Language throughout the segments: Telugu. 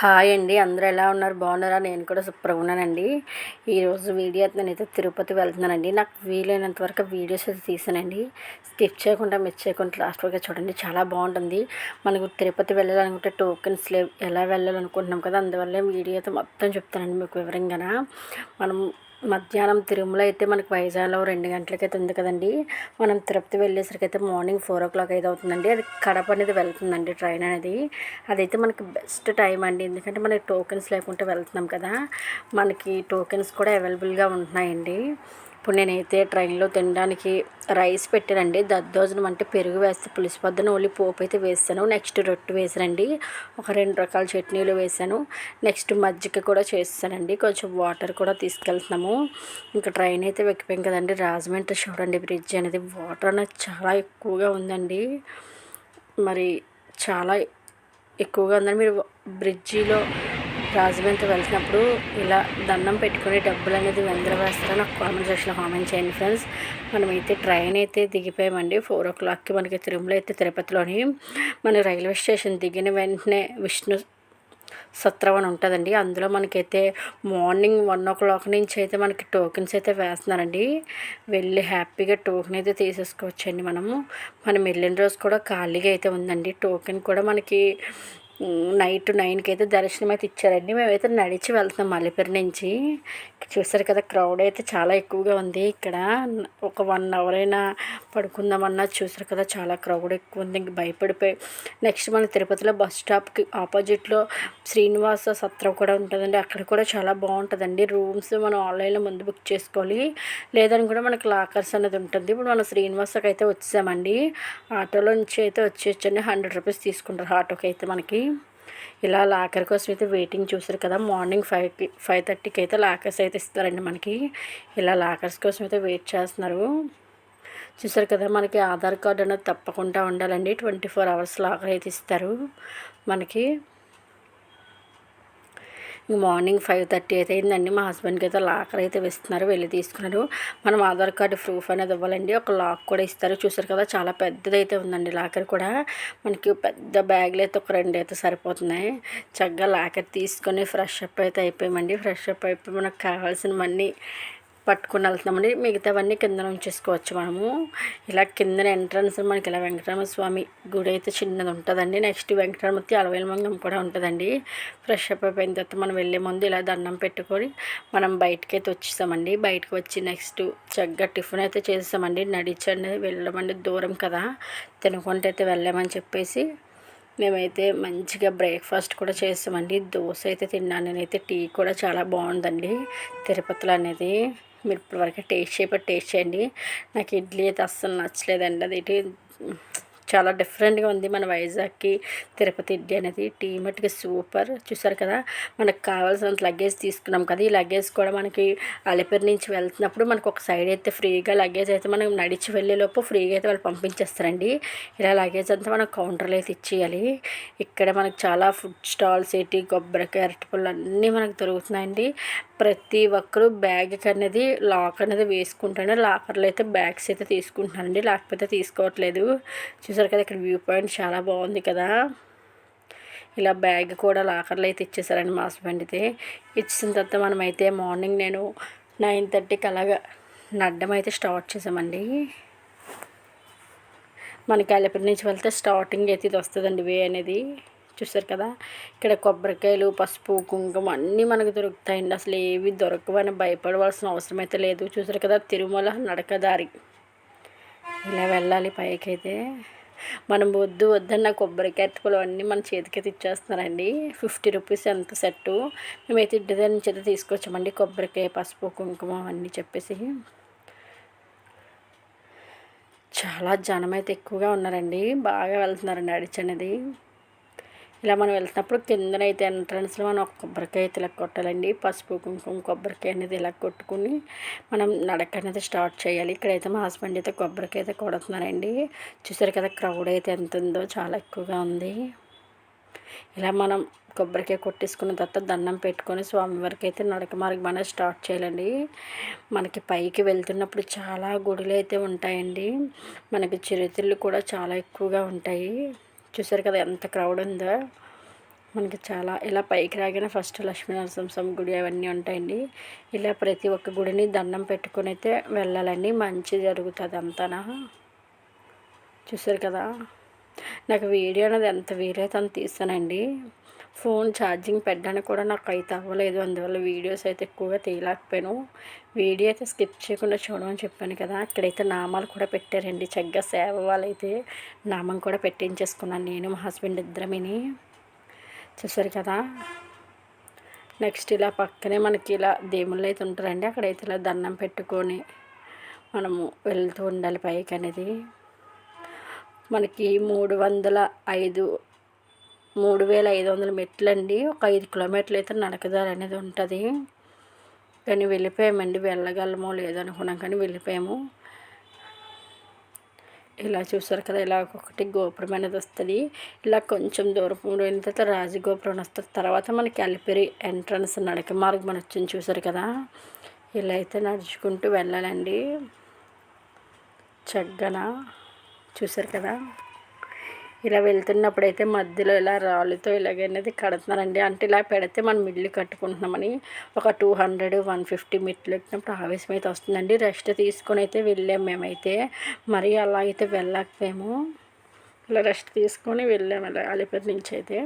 హాయ్ అండి. అందరూ ఎలా ఉన్నారు? బాగున్నారా? నేను కూడా సూపర్గా ఉన్నానండి. ఈరోజు వీడియో అయితే నేనైతే తిరుపతి వెళ్తున్నానండి. నాకు వీలైనంత వరకు వీడియోస్ అయితే తీసానండి. స్కిప్ చేయకుండా మిస్ చేయకుండా లాస్ట్ వరకు చూడండి. చాలా బాగుంటుంది. మనకు తిరుపతి వెళ్ళాలనుకుంటే టోకెన్స్ లేవు ఎలా వెళ్ళాలనుకుంటున్నాం కదా అందువల్ల వీడియో అయితే మొత్తం చెప్తానండి మీకు వివరంగా మనం మధ్యాహ్నం తిరుమల అయితే మనకి వైజాగ్లో రెండు గంటలకి అయితే ఉంది కదండి. మనం తిరుపతి వెళ్ళేసరికి అయితే మార్నింగ్ ఫోర్ ఓ క్లాక్ అయితే అవుతుందండి. అది కడప అనేది వెళ్తుందండి ట్రైన్ అనేది. అదైతే మనకి బెస్ట్ టైం అండి. ఎందుకంటే మనకి టోకెన్స్ లేకుంటే వెళ్తున్నాం కదా. మనకి టోకెన్స్ కూడా అవైలబుల్గా ఉంటున్నాయండి. ఇప్పుడు నేనైతే ట్రైన్లో తినడానికి రైస్ పెట్టానండి. దద్దోజనం అంటే పెరుగు వేస్తే పులుసు పొద్దున ఓన్లీ పోపు అయితే వేసాను నెక్స్ట్ రొట్టె వేసానండి. ఒక రెండు రకాల చట్నీలు వేసాను. నెక్స్ట్ మజ్జిగ కూడా చేస్తానండి. కొంచెం వాటర్ కూడా తీసుకెళ్తున్నాము. ఇంకా ట్రైన్ అయితే వెక్కిపోయాం కదండి. రాజమండ్రి చూడండి బ్రిడ్జ్ అనేది వాటర్ అనేది చాలా ఎక్కువగా ఉందండి. మరి చాలా ఎక్కువగా ఉందని మీరు బ్రిడ్జిలో రాజమండ్రి వెళ్తున్నప్పుడు ఇలా దండం పెట్టుకుని డబ్బులు అనేది వెందర వేస్తారని నాకు కామెంట్ సెక్షన్లో కామెంట్ చేయండి ఫ్రెండ్స్ మనమైతే ట్రైన్ అయితే దిగిపోయామండి. ఫోర్ ఓ క్లాక్కి మనకి తిరుమల అయితే తిరుపతిలోని మన రైల్వే స్టేషన్ దిగిన వెంటనే విష్ణు సత్రం అని ఉంటుందండి. అందులో మనకైతే మార్నింగ్ వన్ ఓ క్లాక్ నుంచి అయితే మనకి టోకెన్స్ అయితే వేస్తున్నారండి. వెళ్ళి హ్యాపీగా టోకెన్ అయితే తీసేసుకోవచ్చండి మనము. మనం వెళ్ళిన రోజు కూడా ఖాళీగా అయితే ఉందండి. టోకెన్ కూడా మనకి నైట్ నైన్కి అయితే దర్శనం అయితే ఇచ్చారండి. మేమైతే నడిచి వెళ్తున్నాం మల్లెపేరు నుంచి. చూసారు కదా క్రౌడ్ అయితే చాలా ఎక్కువగా ఉంది ఇక్కడ. ఒక వన్ అవర్ అయినా పడుకుందామన్నా చూసారు కదా చాలా క్రౌడ్ ఎక్కువ ఉంది. ఇంక భయపడిపోయి నెక్స్ట్ మన తిరుపతిలో బస్ స్టాప్కి ఆపోజిట్లో శ్రీనివాస సత్రం కూడా ఉంటుందండి. అక్కడ కూడా చాలా బాగుంటుందండి. రూమ్స్ మనం ఆన్లైన్లో ముందు బుక్ చేసుకోవాలి. లేదని కూడా మనకి లాకర్స్ అనేది ఉంటుంది. ఇప్పుడు మనం శ్రీనివాసకి అయితే వచ్చామండి ఆటోలో నుంచి అయితే వచ్చేచ్చండి హండ్రెడ్ రూపీస్ తీసుకుంటారు ఆటోకి అయితే మనకి. ఇలా లాకర్ కోసం అయితే వెయిటింగ్ చూసారు కదా మార్నింగ్ ఫైవ్కి ఫైవ్ థర్టీకి అయితే లాకర్స్ అయితే ఇస్తారండి మనకి. ఇలా లాకర్స్ కోసం అయితే వెయిట్ చేస్తున్నారు. చూసారు కదా మనకి ఆధార్ కార్డు అనేది తప్పకుండా ఉండాలండి. ట్వంటీ ఫోర్ అవర్స్ లాకర్ అయితే ఇస్తారు మనకి. మార్నింగ్ ఫైవ్ థర్టీ అయితే అయిందండి. మా హస్బెండ్కి అయితే లాకర్ అయితే ఇస్తున్నారు వెళ్ళి తీసుకున్నారు. మనం ఆధార్ కార్డు ప్రూఫ్ అనేది ఇవ్వాలండి. ఒక లాక్ కూడా ఇస్తారు. చూసారు కదా చాలా పెద్దదైతే ఉందండి లాకర్ కూడా. మనకి పెద్ద బ్యాగ్లు అయితే ఒక రెండు అయితే సరిపోతున్నాయి. చక్కగా లాకర్ తీసుకొని ఫ్రెష్ అప్ అయితే అయిపోయామండి. ఫ్రెష్ అప్ అయిపోయి మనకు కావాల్సినవన్నీ పట్టుకుని వెళ్తున్నామండి. మిగతావన్నీ కింద ఉంచేసుకోవచ్చు మనము. ఇలా కింద ఎంట్రన్స్ మనకి ఇలా వెంకటరమణ స్వామి గుడి అయితే చిన్నది ఉంటుందండి. నెక్స్ట్ వెంకటరమూర్తి అలవేల మంగం కూడా ఉంటుందండి. ఫ్రెష్ అప్ అయిపోయిన తర్వాత మనం వెళ్ళే ముందు ఇలా దండం పెట్టుకొని మనం బయటకి అయితే వచ్చేసామండి. బయటకు వచ్చి నెక్స్ట్ చక్కగా టిఫిన్ అయితే చేసామండి నడిచండి వెళ్ళమండి దూరం కదా. తినకుండా అయితే వెళ్ళామని చెప్పేసి మేమైతే మంచిగా బ్రేక్ఫాస్ట్ కూడా చేస్తామండి దోశ అయితే తిన్నాను. నేనైతే టీ కూడా చాలా బాగుందండి. తిరుపతిలో అనేది. మీరు ఇప్పటివరకు టేస్ట్ చేయబట్టి టేస్ట్ చేయండి. నాకు ఇడ్లీ అయితే అస్సలు నచ్చలేదండి. అది చాలా డిఫరెంట్గా ఉంది మన వైజాగ్కి తిరుపతి ఇడ్లీ అనేది. టీ మట్టుకి సూపర్ చూసారు కదా? మనకు కావాల్సినంత లగేజ్ తీసుకున్నాం కదా? ఈ లగేజ్ కూడా మనకి అలిపిరి నుంచి వెళ్తున్నప్పుడు మనకు ఒక సైడ్ అయితే ఫ్రీగా లగేజ్ అయితే మనం నడిచి వెళ్ళేలోపు ఫ్రీగా అయితే వాళ్ళు పంపించేస్తారండి. ఇలా లగేజ్ అంతా మనం కౌంటర్లో అయితే ఇచ్చేయాలి. ఇక్కడ మనకు చాలా ఫుడ్ స్టాల్స్ ఏంటి కొబ్బరికాయ అరటిపళ్ళు అన్నీ మనకు దొరుకుతున్నాయండి. ప్రతి ఒక్కరు బ్యాగ్ అనేది లాక్ అనేది వేసుకుంటాను లాకర్లో అయితే బ్యాగ్స్ అయితే తీసుకుంటున్నానండి లేకపోతే తీసుకోవట్లేదు. చూసారు? కదా ఇక్కడ వ్యూ పాయింట్ చాలా బాగుంది కదా. ఇలా బ్యాగ్ కూడా లాకర్లో అయితే ఇచ్చేసారండి మా హస్బెండ్ అయితే. ఇచ్చిన తర్వాత మనమైతే మార్నింగ్ నేను నైన్ థర్టీకి అలాగా నడ్డం అయితే స్టార్ట్ చేసామండి. మనకి అలిపిరి నుంచి వెళ్తే స్టార్టింగ్ అయితే ఇది వస్తుందండి వే అనేది. చూసారు కదా ఇక్కడ కొబ్బరికాయలు పసుపు కుంకుమ అన్నీ మనకు దొరుకుతాయండి. అసలు ఏవి దొరకవని భయపడవలసిన అవసరం అయితే లేదు. చూసారు కదా తిరుమల నడకదారి. ఇలా వెళ్ళాలి పైకి అయితే. మనం వద్దు వద్దన్న కొబ్బరికాయ అరటిపళ్ళు అన్నీ మన చేతికి ఇచ్చేస్తున్నారండి ఫిఫ్టీ రూపీస్ ఎంత సెట్టు? మేమైతే ఇంటి దగ్గర నుంచి అయితే తీసుకొచ్చామండి. కొబ్బరికాయ పసుపు కుంకుమ అవన్నీ చెప్పేసి. చాలా జనం అయితే ఎక్కువగా ఉన్నారండి. బాగా వెళ్తున్నారండి అడిచనేది. ఇలా మనం వెళ్తున్నప్పుడు కిందనైతే ఎంట్రన్స్లో మనం ఒక కొబ్బరికాయ అయితే ఇలా కొట్టాలండి. పసుపు కుంకుమ కొబ్బరికాయ అనేది ఇలా కొట్టుకుని మనం నడక అనేది స్టార్ట్ చేయాలి. ఇక్కడైతే మా హస్బెండ్ అయితే కొబ్బరికాయ అయితే కొడుతున్నారండి. చూసారు కదా క్రౌడ్ అయితే ఎంత ఉందో చాలా ఎక్కువగా ఉంది. ఇలా మనం కొబ్బరికాయ కొట్టేసుకున్న తర్వాత దండం పెట్టుకొని స్వామివారికి అయితే నడక మార్గం అనేది స్టార్ట్ చేయాలండి. మనకి పైకి వెళ్తున్నప్పుడు చాలా గుడులు అయితే ఉంటాయండి. మనకి చిరుతిళ్ళు కూడా చాలా ఎక్కువగా ఉంటాయి. చూసారు కదా ఎంత క్రౌడ్ ఉందో. మనకి చాలా ఇలా పైకి రాగానే ఫస్ట్ లక్ష్మీ గుడి అవన్నీ ఉంటాయండి. ఇలా ప్రతి ఒక్క గుడిని దండం పెట్టుకుని అయితే వెళ్ళాలండి. మంచి జరుగుతుంది అంతనా. చూసారు కదా నాకు వీడియో అనేది ఎంత వీలైతే అంత తీసానండి ఫోన్ ఛార్జింగ్ పెట్టడానికి కూడా నాకు అయితే అవ్వలేదు. అందువల్ల వీడియోస్ అయితే ఎక్కువగా తీయలేకపోయాను. వీడియో అయితే స్కిప్ చేయకుండా చూడమని చెప్పాను కదా. అక్కడైతే నామాలు కూడా పెట్టారండి. చక్కగా సేవ వాళ్ళైతే నామం కూడా పెట్టించేసుకున్నాను. నేను మా హస్బెండ్ ఇద్దరమిని. చూసారు కదా? నెక్స్ట్ ఇలా పక్కనే మనకి ఇలా దేవుళ్ళు అయితే ఉంటారండి. అక్కడైతే ఇలా దండం పెట్టుకొని మనము వెళ్తూ ఉండాలి పైకి అనేది. మనకి మూడు వందల ఐదు మూడు వేల ఐదు వందల మెట్లండి. ఒక ఐదు కిలోమీటర్లు అయితే నడకదారి అనేది ఉంటుంది. కానీ వెళ్ళిపోయామండి. వెళ్ళగలమో లేదనుకున్నాం కానీ వెళ్ళిపోయాము. ఇలా చూసారు కదా ఇలా ఒక్కొక్కటి గోపురం అనేది వస్తుంది. ఇలా కొంచెం దూరం వెళ్ళిన తర్వాత రాజగోపురం వస్తుంది. తర్వాత మనకి అలిపిరి ఎంట్రన్స్ నడక మార్గం మనం వచ్చింది చూసారు కదా. ఇలా అయితే నడుచుకుంటూ వెళ్ళాలండి. చక్కన చూసారు కదా. ఇలా వెళ్తున్నప్పుడు అయితే మధ్యలో ఇలా రాళ్ళతో ఇలాగనేది కడుతున్నారండి. అంటే ఇలా పెడితే మనం ఇల్లు కట్టుకుంటున్నామని ఒక టూ హండ్రెడ్ వన్ ఫిఫ్టీ మెట్లు ఎక్కినప్పుడు ఆవేశం అయితే వస్తుందండి. రెస్ట్ తీసుకొని అయితే వెళ్ళాము మేమైతే. మరీ అలా అయితే వెళ్ళకపోయాము అలా రెస్ట్ తీసుకొని వెళ్ళాము అలా అలిపిరి నుంచి అయితే.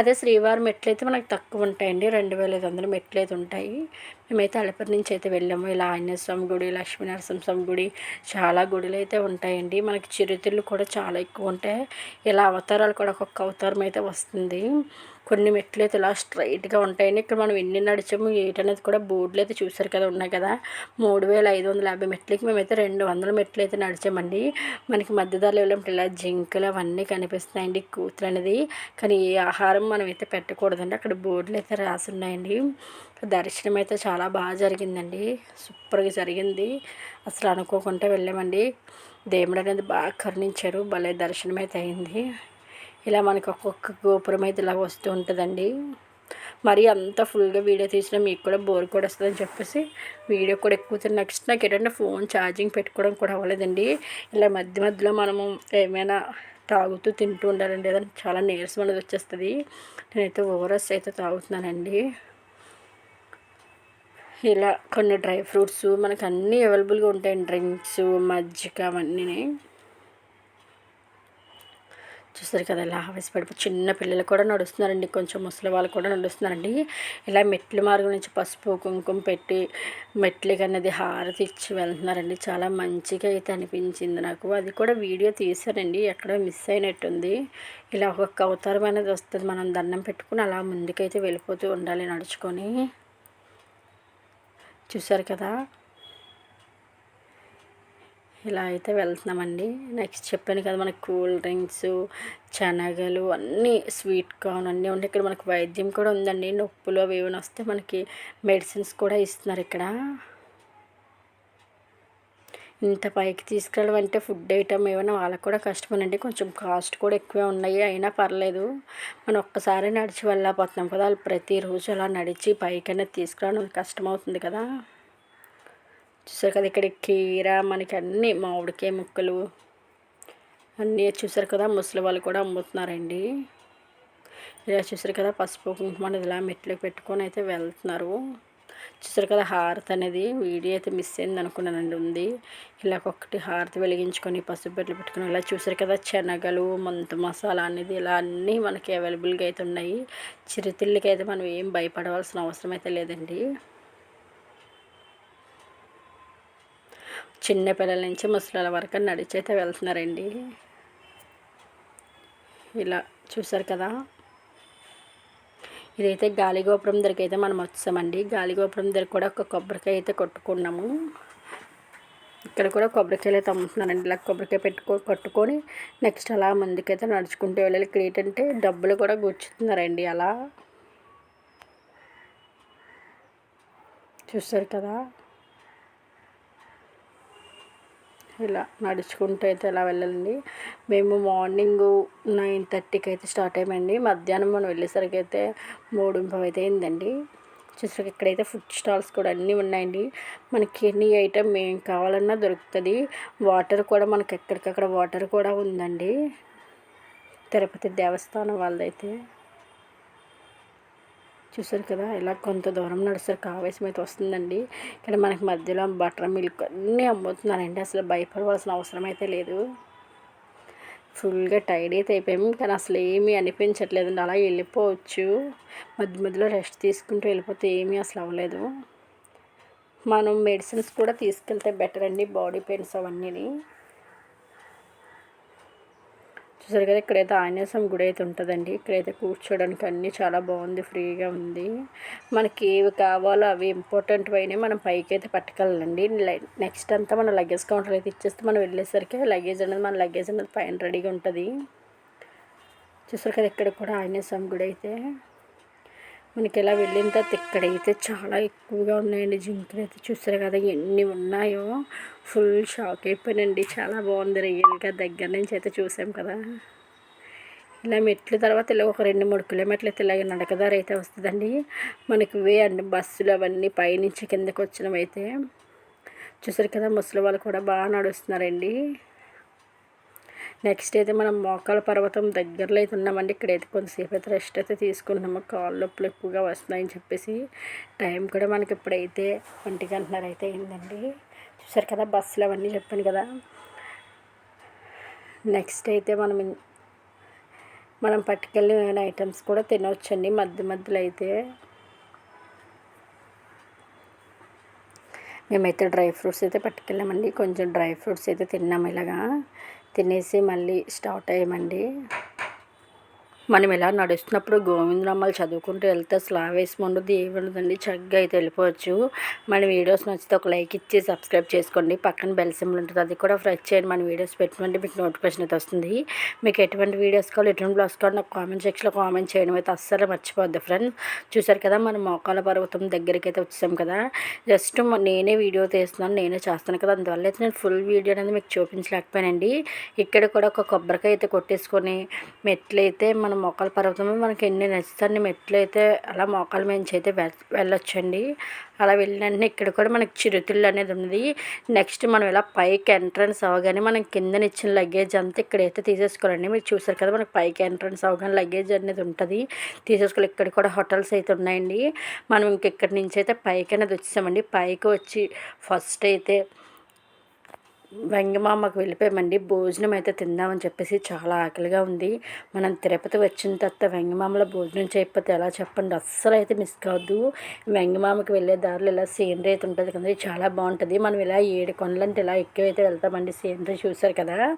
అదే శ్రీవారి మెట్లు అయితే మనకు తక్కువ ఉంటాయండి. రెండు వేల ఐదు వందల మెట్లు అయితే ఉంటాయి. మేమైతే అలిపిరి నుంచి అయితే వెళ్ళాము. ఇలా ఆంజనేయ స్వామి గుడి లక్ష్మీనరసింహ స్వామి గుడి చాలా గుడులు అయితే ఉంటాయండి. మనకి చిరుతిళ్ళు కూడా చాలా ఎక్కువ ఉంటాయి. ఇలా అవతారాలు కూడా ఒక్కొక్క అవతారం అయితే వస్తుంది. కొన్ని మెట్లు అయితే ఇలా స్ట్రైట్గా ఉంటాయండి. ఇక్కడ మనం ఎన్ని నడిచాము ఏటనేది కూడా బోర్డులు అయితే చూసారు కదా ఉన్నాయి కదా. మూడు వేల ఐదు వందల యాభై మెట్లకి మేమైతే రెండు వందల మెట్లు అయితే నడిచామండి. మనకి మధ్యదారులు వెళ్ళినప్పుడు ఇలా జింకలు అవన్నీ కనిపిస్తున్నాయండి కూతురు అనేది. కానీ ఏ ఆహారం మనం అయితే పెట్టకూడదండి. అక్కడ బోర్డులు అయితే రాసి ఉన్నాయండి. దర్శనం అయితే చాలా బాగా జరిగిందండి. సూపర్గా జరిగింది. అసలు అనుకోకుండా వెళ్ళామండి. దేవుడు అనేది బాగా కరుణించారు. భలే దర్శనం అయితే అయింది. ఇలా మనకు ఒక్కొక్క గోపురం అయితే ఇలా వస్తూ ఉంటుందండి. మరి అంత ఫుల్గా వీడియో తీసినా మీకు కూడా బోర్ కూడా వస్తుందని చెప్పేసి వీడియో కూడా ఎక్కువ నెక్స్ట్ నాకు ఏంటంటే ఫోన్ ఛార్జింగ్ పెట్టుకోవడం కూడా అవ్వలేదండి. ఇలా మధ్య మధ్యలో మనము ఏమైనా తాగుతూ తింటూ ఉండాలండి. ఏదైనా చాలా నీరసం అనేది వచ్చేస్తుంది. నేనైతే ఓవరస్ అయితే తాగుతున్నానండి. ఇలా కొన్ని డ్రై ఫ్రూట్స్ మనకు అన్నీ అవైలబుల్గా ఉంటాయి డ్రింక్స్ మజ్జిగ అవన్నీ చూస్తారు కదా ఇలా ఆవేశపడిపోయి చిన్న పిల్లలు కూడా నడుస్తున్నారండి. కొంచెం ముసలి వాళ్ళు కూడా నడుస్తున్నారండి. ఇలా మెట్ల మార్గం నుంచి పసుపు కుంకుమ పెట్టి మెట్లకి అనేది హారతి ఇచ్చి వెళ్తున్నారండి. చాలా మంచిగా అయితే అనిపించింది నాకు. అది కూడా వీడియో తీశానండి. ఎక్కడో మిస్ అయినట్టుంది. ఇలా ఒక్కొక్క అవతారం అనేది వస్తుంది. మనం దండం పెట్టుకుని అలా ముందుకైతే వెళ్ళిపోతూ ఉండాలి నడుచుకొని. చూసారు కదా? ఇలా అయితే వెళ్తున్నామండి. నెక్స్ట్ చెప్పాను కదా మనకు కూల్ డ్రింక్స్ శనగలు అన్నీ స్వీట్ కార్న్ అన్నీ ఉంటాయి. ఇక్కడ మనకు వైద్యం కూడా ఉందండి. నొప్పులు అవి ఏమైనా వస్తే మనకి మెడిసిన్స్ కూడా ఇస్తున్నారు ఇక్కడ. ఇంత పైకి తీసుకెళ్ళడం అంటే ఫుడ్ ఐటమ్ ఏమైనా వాళ్ళకి కూడా కష్టమేనండి. కొంచెం కాస్ట్ కూడా ఎక్కువే ఉన్నాయి. అయినా పర్లేదు. మనం ఒక్కసారి నడిచి వెళ్ళకపోతున్నాం కదా. వాళ్ళు ప్రతిరోజు అలా నడిచి పైకైనా తీసుకురావడం కష్టమవుతుంది కదా. చూసారు కదా ఇక్కడ కీర మనకి అన్నీ మామిడికాయ ముక్కలు అన్నీ చూసారు కదా ముసలి వాళ్ళు కూడా అమ్ముతున్నారండి. ఇలా చూసారు కదా పసుపు కుంకుమ అనేది ఇలా మెట్లు పెట్టుకొని అయితే వెళ్తున్నారు. చూసారు కదా హారతి అనేది వీడియో అయితే మిస్ అయింది అనుకున్నానండి ఉంది. ఇలా ఒక్కటి హారతి వెలిగించుకొని పసుపు పెట్లు పెట్టుకుని ఇలా చూసారు కదా శనగలు మంత మసాలా అనేది ఇలా అన్నీ మనకి అవైలబుల్గా అయితే ఉన్నాయి. చిరుతిళ్ళకి అయితే మనం ఏం భయపడవలసిన అవసరం అయితే లేదండి. చిన్న పిల్లల నుంచి ముసలాల వరకు నడిచైతే వెళ్తున్నారండి. ఇలా చూసారు కదా. ఇదైతే గాలిగోపురం దగ్గరికి అయితే మనం వచ్చామండి. గాలిగోపురం దగ్గర కూడా ఒక కొబ్బరికాయ అయితే కొట్టుకున్నాము. ఇక్కడ కూడా కొబ్బరికాయలు అయితే అమ్ముతున్నారండి. ఇలా కొబ్బరికాయ పెట్టుకో కొట్టుకొని నెక్స్ట్ అలా ముందుకైతే నడుచుకుంటూ వెళ్ళాలి. ఇక్కడ ఏంటంటే డబ్బులు కూడా గుచ్చుతున్నారండి అలా. చూస్తారు కదా. ఇలా నడుచుకుంటూ అయితే ఇలా వెళ్ళాలండి. మేము మార్నింగ్ నైన్ థర్టీకి అయితే స్టార్ట్ అయ్యామండి. మధ్యాహ్నం మనం వెళ్ళేసరికి అయితే మూడు అయితే అయిందండి. చూసాక ఇక్కడైతే ఫుడ్ స్టాల్స్ కూడా అన్నీ ఉన్నాయండి. మనకి ఎన్ని ఐటమ్ ఏం కావాలన్నా దొరుకుతుంది. వాటర్ కూడా మనకి ఎక్కడికక్కడ వాటర్ కూడా ఉందండి. తిరుపతి దేవస్థానం వాళ్ళదైతే. చూసారు కదా ఇలా కొంత దూరం నడుస్తారు ఆవేశం అయితే వస్తుందండి. ఇక్కడ మనకి మధ్యలో బటర్ మిల్క్ అన్నీ అమ్ముతున్నారండి. అసలు భయపడవలసిన అవసరం అయితే లేదు. ఫుల్గా టైడ్ అయితే అయిపోయాము కానీ అసలు ఏమీ అనిపించట్లేదండి. అలా వెళ్ళిపోవచ్చు. మధ్య మధ్యలో రెస్ట్ తీసుకుంటూ వెళ్ళిపోతే ఏమీ అసలు అవ్వలేదు. మనం మెడిసిన్స్ కూడా తీసుకెళ్తే బెటర్ అండి. బాడీ పెయిన్స్ అవన్నీ చూసారు కదా ఇక్కడైతే ఆంజనేయ గుడి అయితే ఉంటుందండి. ఇక్కడైతే కూర్చోడానికి అన్నీ చాలా బాగుంది ఫ్రీగా ఉంది. మనకి ఏవి కావాలో అవి ఇంపార్టెంట్ అయినా మనం పైకి అయితే పట్టుకెళ్ళండి నెక్స్ట్ అంతా మన లగేజ్ కౌంటర్ అయితే ఇచ్చేస్తే మనం వెళ్ళేసరికి లగేజ్ అనేది మన లగేజ్ అనేది పైన రెడీగా ఉంటుంది. చూసారు కదా ఇక్కడ కూడా ఆంజనేయ గుడి అయితే. మనకి ఇలా వెళ్ళిన తర్వాత ఇక్కడైతే చాలా ఎక్కువగా ఉన్నాయండి జింకలు అయితే చూసారు కదా ఎన్ని ఉన్నాయో. ఫుల్ షాక్ అయిపోయినండి. చాలా బాగుంది రియల్గా దగ్గర నుంచి అయితే చూసాం కదా. ఇలా మెట్ల తర్వాత ఇలా ఒక రెండు మూడు కిలోమీటర్లు అయితే ఇలాగ నడకదారి అయితే వస్తుందండి. మనకి వే అండి బస్సులు అవన్నీ పైనుంచి కిందకు వచ్చినవైతే చూసారు కదా ముసలి వాళ్ళు కూడా బాగా నడుస్తున్నారండి. నెక్స్ట్ అయితే మనం మోకాల పర్వతం దగ్గరలో అయితే ఉన్నామండి. ఇక్కడైతే కొంతసేపు అయితే రెస్ట్ అయితే తీసుకుంటున్నాము. కాళ్ళు నొప్పులు ఎక్కువగా వస్తున్నాయని చెప్పేసి టైం కూడా మనకి ఇప్పుడైతే ఒంటి గంటన్నర అయితే అయిందండి. చూసారు కదా బస్సులు అవన్నీ చెప్పాను కదా. నెక్స్ట్ అయితే మనం మనం పట్టుకెళ్ళిన ఐటమ్స్ కూడా తినవచ్చండి మధ్య మధ్యలో అయితే మేమైతే డ్రై ఫ్రూట్స్ అయితే పట్టుకెళ్ళామండి. కొంచెం డ్రై ఫ్రూట్స్ అయితే తిన్నాము ఇలాగా. తినేసి మళ్ళీ స్టార్ట్ అయ్యామండి. మనం ఇలా నడుస్తున్నప్పుడు గోవిందరామాలు చదువుకుంటూ వెళ్తే స్లావేసి ఉండదు ఏముండదండి చక్కగా అయితే వెళ్ళిపోవచ్చు. మన వీడియోస్ నచ్చితే ఒక లైక్ ఇచ్చి సబ్స్క్రైబ్ చేసుకోండి. పక్కన బెల్ సింబల్ ఉంటుంది అది కూడా ఫ్రెష్ చేయండి. మన వీడియోస్ పెట్టినట్టు మీకు నోటిఫికేషన్ అయితే వస్తుంది. మీకు ఎటువంటి వీడియోస్ కావాలి ఎటువంటి బ్లాగ్స్ కావాలి నాకు కామెంట్ సెక్షన్లో కామెంట్ చేయడం అయితే అస్సలు మర్చిపోద్ది ఫ్రెండ్. చూసారు కదా మనం మోకాల పర్వతం దగ్గరికి అయితే వచ్చాం కదా. జస్ట్ నేనే వీడియో తీస్తున్నాను నేనే చేస్తాను కదా. అందువల్ల అయితే నేను ఫుల్ వీడియో అనేది మీకు చూపించలేకపోయానండి. ఇక్కడ కూడా ఒక కొబ్బరికాయ అయితే కొట్టేసుకొని మెట్లు అయితే మనం మోకాల పర్వతం మనకి ఎన్ని నచ్చుతాన్ని మెట్లు అయితే అలా మోకాల మించి అయితే వెళ్ళొచ్చండి. అలా వెళ్ళిన ఇక్కడ కూడా మనకి చిరుతిళ్ళు అనేది ఉంది నెక్స్ట్ మనం ఇలా పైకి ఎంట్రన్స్ అవగానే మనం కింద ఇచ్చిన లగేజ్ అంతా ఇక్కడైతే తీసేసుకోవాలండి. మీరు చూసారు కదా మనకి పైకి ఎంట్రన్స్ అవగానే లగేజ్ అనేది ఉంటుంది. తీసేసుకోవాలి ఇక్కడ కూడా హోటల్స్ అయితే ఉన్నాయండి. మనం ఇంక ఇక్కడి నుంచి అయితే పైకి అనేది వచ్చేసామండి. పైకి వచ్చి ఫస్ట్ అయితే వెంగమామకు వెళ్ళిపోయామండి. భోజనం అయితే తిందామని చెప్పేసి చాలా ఆకలిగా ఉంది. మనం తిరుపతి వచ్చిన తర్వాత వెంగమామలో భోజనం చేయకపోతే ఎలా చెప్పండి? అస్సలు అయితే మిస్ కావద్దు వెంగమామకి వెళ్ళే దారిలో ఇలా సీనరీ అయితే ఉంటుంది కదా చాలా బాగుంటుంది. మనం ఇలా ఏడు కొండలంటే ఇలా ఎక్కువైతే వెళ్తామండి. సీనరీ చూసారు కదా?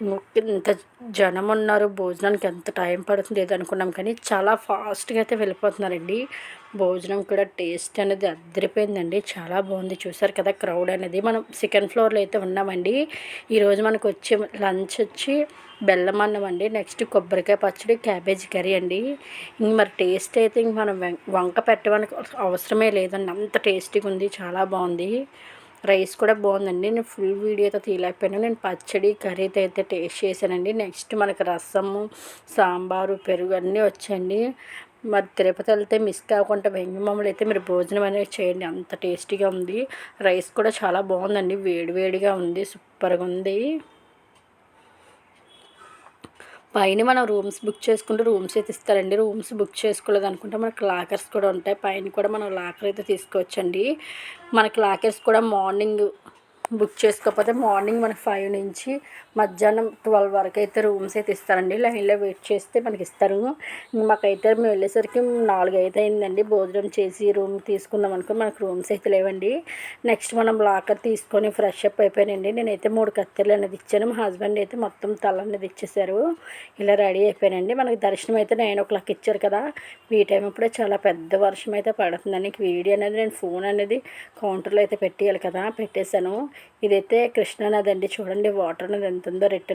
ఇంత జనం ఉన్నారు భోజనానికి ఎంత టైం పడుతుంది ఏదో అనుకున్నాం కానీ చాలా ఫాస్ట్గా అయితే వెళ్ళిపోతున్నారండి. భోజనం కూడా టేస్ట్ అనేది అద్దరిపోయిందండి చాలా బాగుంది. చూసారు కదా క్రౌడ్ అనేది. మనం సెకండ్ ఫ్లోర్లో అయితే ఉన్నామండి. ఈరోజు మనకు వచ్చే లంచ్ వచ్చి బెల్లం అన్నం అండి. నెక్స్ట్ కొబ్బరికాయ పచ్చడి క్యాబేజీ కర్రీ అండి. ఇంక మరి టేస్ట్ అయితే ఇంక మనం వంక పెట్టడానికి అవసరమే లేదండి. అంత టేస్టీగా ఉంది. చాలా బాగుంది. రైస్ కూడా బాగుందండి. నేను ఫుల్ వీడియో అయితే తీయలేకపోయాను. నేను పచ్చడి కర్రీతో అయితే టేస్ట్ చేశానండి. నెక్స్ట్ మనకు రసము సాంబారు పెరుగు అన్నీ వచ్చాయండి. మరి తిరుపతి వెళ్తే మిస్ కాకుండా వెంగమామలు అయితే మీరు భోజనం అనేది చేయండి. అంత టేస్టీగా ఉంది. రైస్ కూడా చాలా బాగుందండి. వేడివేడిగా ఉంది. సూపర్గా ఉంది. పైన మనం రూమ్స్ బుక్ చేసుకుంటే రూమ్స్ అయితే ఇస్తారండి రూమ్స్ బుక్ చేసుకోలేదు అనుకుంటే మనకు లాకర్స్ కూడా ఉంటాయి. పైన కూడా మనం లాకర్ అయితే తీసుకోవచ్చండి. మనకి లాకర్స్ కూడా మార్నింగ్ బుక్ చేసుకోకపోతే మార్నింగ్ మనకి ఫైవ్ నుంచి మధ్యాహ్నం ట్వెల్వ్ వరకు అయితే రూమ్స్ అయితే ఇస్తారండి. లైన్లో వెయిట్ చేస్తే మనకి ఇస్తారు. మాకైతే మేము వెళ్ళేసరికి నాలుగు అయితే అయిందండి. భోజనం చేసి రూమ్ తీసుకుందాం అనుకో మనకు రూమ్స్ అయితే లేవండి. నెక్స్ట్ మనం లాకర్ తీసుకొని ఫ్రెష్ అప్ అయిపోయానండి నేనైతే మూడు కత్తెలు అనేది ఇచ్చాను. మా హస్బెండ్ అయితే మొత్తం తల అనేది ఇచ్చేసారు ఇలా రెడీ అయిపోయానండి మనకి దర్శనం అయితే నైన్ ఓ క్లాక్ ఇచ్చారు కదా. ఈ టైం అప్పుడే చాలా పెద్ద వర్షం అయితే పడుతుందండి. వీడియో అనేది నేను ఫోన్ అనేది కౌంటర్లో అయితే పెట్టేయాలి కదా. పెట్టేశాను. ఇదైతే కృష్ణానది అండి. చూడండి వాటర్ అనేది ఎంత ఉందో రిటర్న్